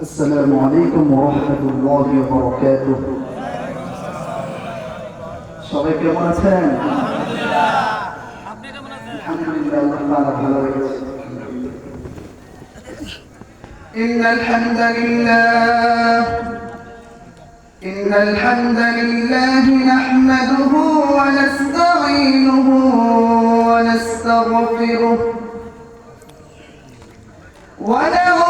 السلام عليكم ورحمة الله وبركاته সবাই কেমন আছেন আলহামদুলিল্লাহ আল্লাহ তাআলা ভালো রেখেছে إن الحمد لله إن الحمد لله نحمده ونستعينه ونستغفره ونعوذ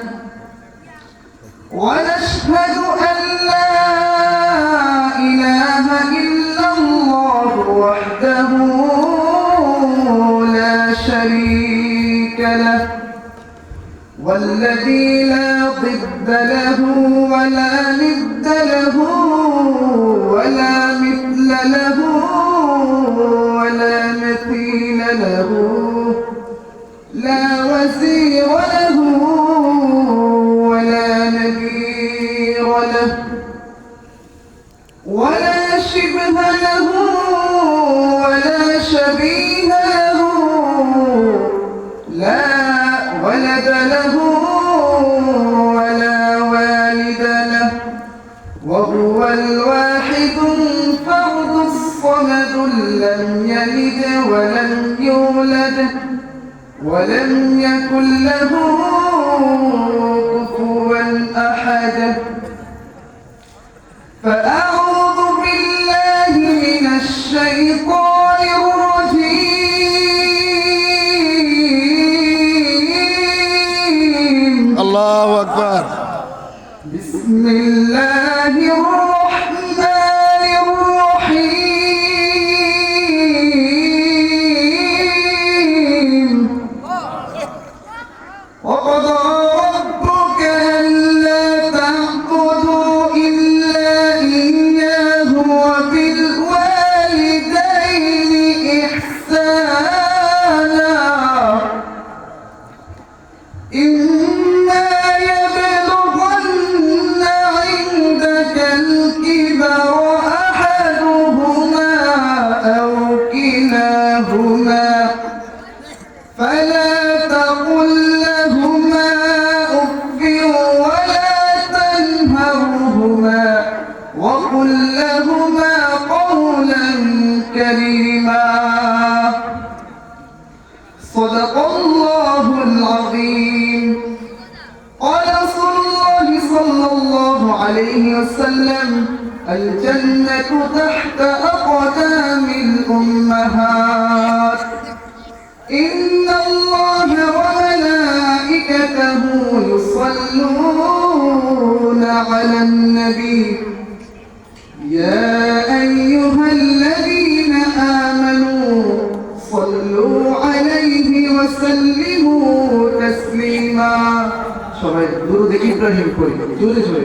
له لا وزير له ولا نذير له ولا شبه له ولا شبيه له لا ولد ولم يكن له كفوا أحد. فأعوذ in وسلم الجنة تحت أقدام الأمهات إن الله وملائكته يصلون على النبي يا أيها الذين آمنوا صلوا عليه وسلموا تسليما সবাই দুরুদ ইব্রাহিম করি জোরে জোরে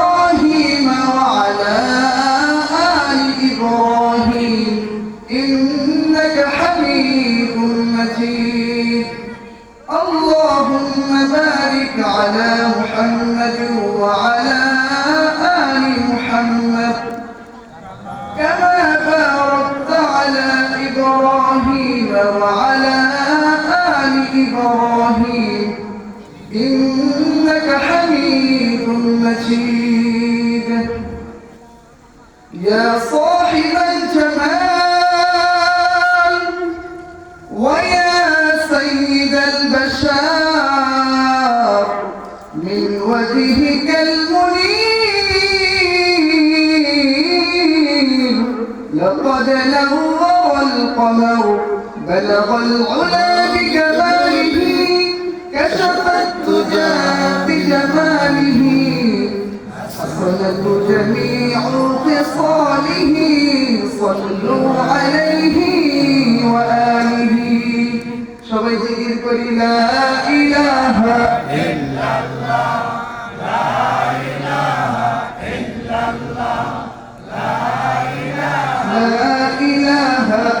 وعلى آل إبراهيم. إنك حميد مجيد. يا صاحب الجمال ويا سيد البشر. من وجهك المنير. لقد نور القمر. بلغ العلا بكماله كشف الدجى بجماله حصلت جميع خصاله صلوا عليه وآله. সবাই لا إله إلا الله لا إله إلا الله لا إله লা ইলাহা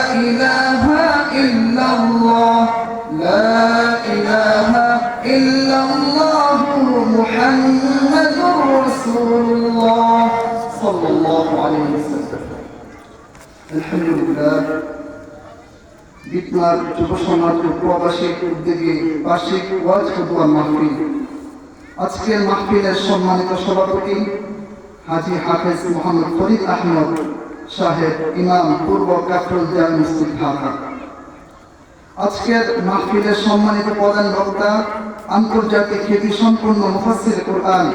صلى الله عليه وسلم الحمد لله বিপ্লব যুব সমাজ ও প্রবাসী উদ্যোগে বার্ষিক ওয়াজ ফতুয়া মাহফিল আজকের মাহফিলের সম্মানিত সভাপতি হাজি হাফেজ মোহাম্মদ ফরিদ আহমদ সাহেব ইমাম পূর্ব কাফরুল জাল মসজিদ ঢাকা আজকের মাহফিলের সম্মানিত প্রধান বক্তা আন্তর্জাতিক খ্যাতি সম্পন্ন মুফাসসির কোরআন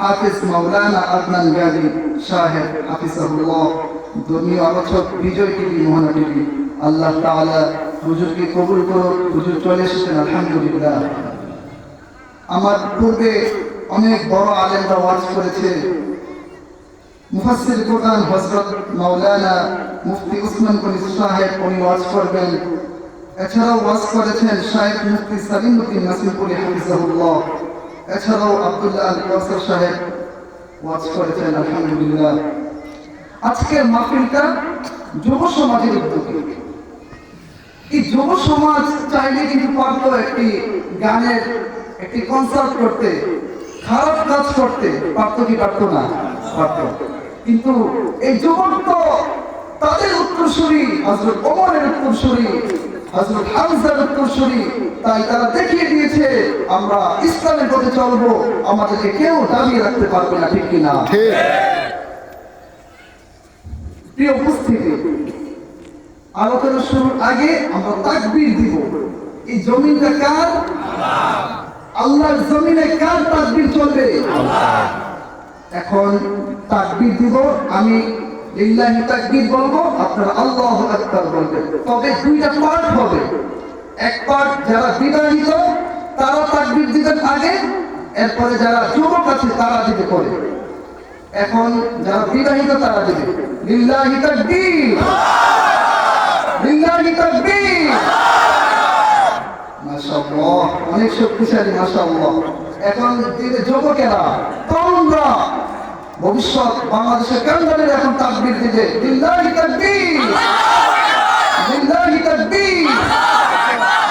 হাফিজ মাওলানা আদনান গাজী সাহেব হাফিজাহুল্লাহ। ধর্মীয় আলোচক বিজয় টিভি, মোহনা টিভি। আল্লাহ তাআলা হুজুরকে কবুল করুন হুজুর চলে এসেছেন, আলহামদুলিল্লাহ। আমার পূর্বে অনেক বড় আলেমরা ওয়াজ করেছে। মুফাসসির কোরআন হযরত মাওলানা মুফতি উসমান কলি সাহেব, উনি ওয়াজ করবেন। এছাড়াও ওয়াজ করেছেন শাহেখ মুফতি সালিমুদ্দিন নাসিমপুরি হাফিজাহুল্লাহ। এছাড়াও আব্দুল্লাহ আল কাউসার সাহেব ওয়াজ করেছেন, আলহামদুলিল্লাহ। আজকের মাহফিলটা যুব সমাজের উদ্যোগে। এই যুব সমাজ চাইলে কিন্তু পারতো একটি গানের একটি কনসার্ট করতে, খারাপ কাজ করতে, পারতো কি পারতো না? পারতো। কিন্তু এই যুবক তো তাদের উত্তরসূরি হজরত ওমরের উত্তরসূরি হজরত হামজার উত্তরসূরি তাই তারা দেখিয়ে দিয়েছে আমরা ইসলামের পথে চলবো আমাদেরকে কেউ দাবিয়ে রাখতে পারবে না ঠিক কিনা? প্রিয় উপস্থিতি আলোচনা শুরুর আগে আমরা তাকবীর দিব। এই জমিনটা কার? আল্লাহর জমিনে কার তাকবীর চলবে? এখন তাকবীর দিব আমি লিল্লাহি তাকবীর বলব আপনারা আল্লাহু আকবার বলবেন। তবে দুইটা পার্ট হবে। এক পার্ট যারা বিবাহিত তারা তাকবীর দিবেন আগে এরপরে যারা যুবক আছে, তারা দিবে পরে। এখন যারা বিবাহিত, তারা দিবে। লিল্লাহি তাকবীর। লিল্লাহি তাকবীর। মাশাআল্লাহ, অনেক শক্তিশালী, মাশাআল্লাহ। এখন দিনে যুবকেরা তরুণরা ভবিষ্যৎ বাংলাদেশের কান্দারের এখন তাকবীর দিবে। লিল্লাহি তাকবীর। লিল্লাহি তাকবীর।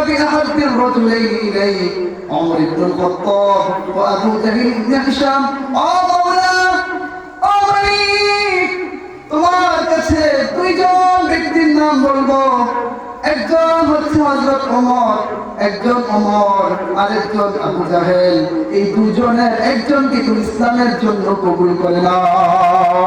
بأحب الرجلين إليك عمر بن الخطاب وأبو جهل بن هشام آه مولا آه মালিক তোমার কাছে দুইজন ব্যক্তির নাম বলবো একজন হচ্ছে হজরত ওমর একজন ওমর আরেকজন আবু জাহেল এই দুজনের একজনকে তুমি ইসলামের জন্য কবুল করে নাও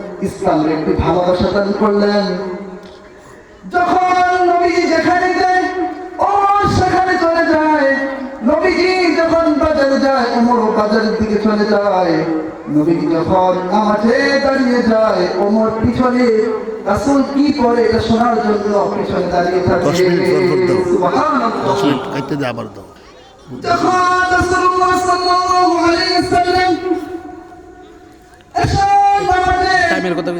ইসলামের একটি ভালোবাসা দান করলেন। যখন নবীজি যেখানে যায় ওমর সেখানে চলে যায়। নবীজি যখন বাজারে যায় ওমরও বাজারের দিকে চলে যায়। নবীজি যখন দাঁড়িয়ে যায় ওমর পিছনে রাসূল কি পড়ে এটা শোনার জন্য পিছনে দাঁড়িয়ে থাকে? মিনিট। সুবহানাল্লাহ। মিনিট খাইতে আবার দাও। যখন রাসূলুল্লাহ সাল্লাল্লাহু আলাইহি ওয়াসাল্লাম টাইমের কথা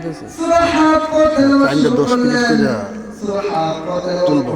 হাক্কাতের টাইমটা দশ মিনিট করে তুলবো।